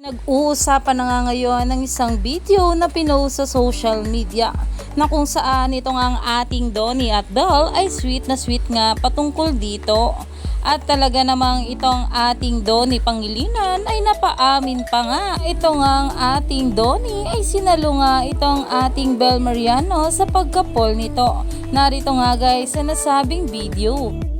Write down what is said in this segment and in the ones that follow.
Nag-uusapan na nga ngayon ng isang video na pinost sa social media na kung saan itong ang ating Donnie at Belle ay sweet na sweet nga patungkol dito. At talaga namang itong ating Donnie Pangilinan ay napaamin pa nga. Ito nga ang ating Donnie ay sinalo nga itong ating Belle Mariano sa pagkapol nito. Narito nga guys sa nasabing video.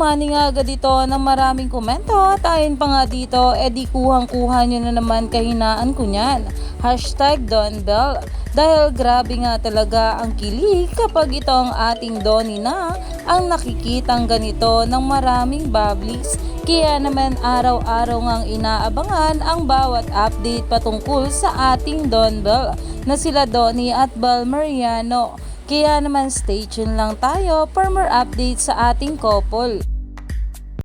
Money nga agad dito ng maraming komento at ayon pa nga dito, edi kuhang-kuha nyo na naman kahinaan ko niyan. Hashtag Don Bell. Dahil grabe nga talaga ang kilig kapag ito ang ating Donnie na ang nakikitang ganito ng maraming bablis. Kaya naman araw-araw ngang inaabangan ang bawat update patungkol sa ating Don Bell na sila Donnie at Bel Mariano. Kaya naman stay tuned lang tayo for more updates sa ating couple.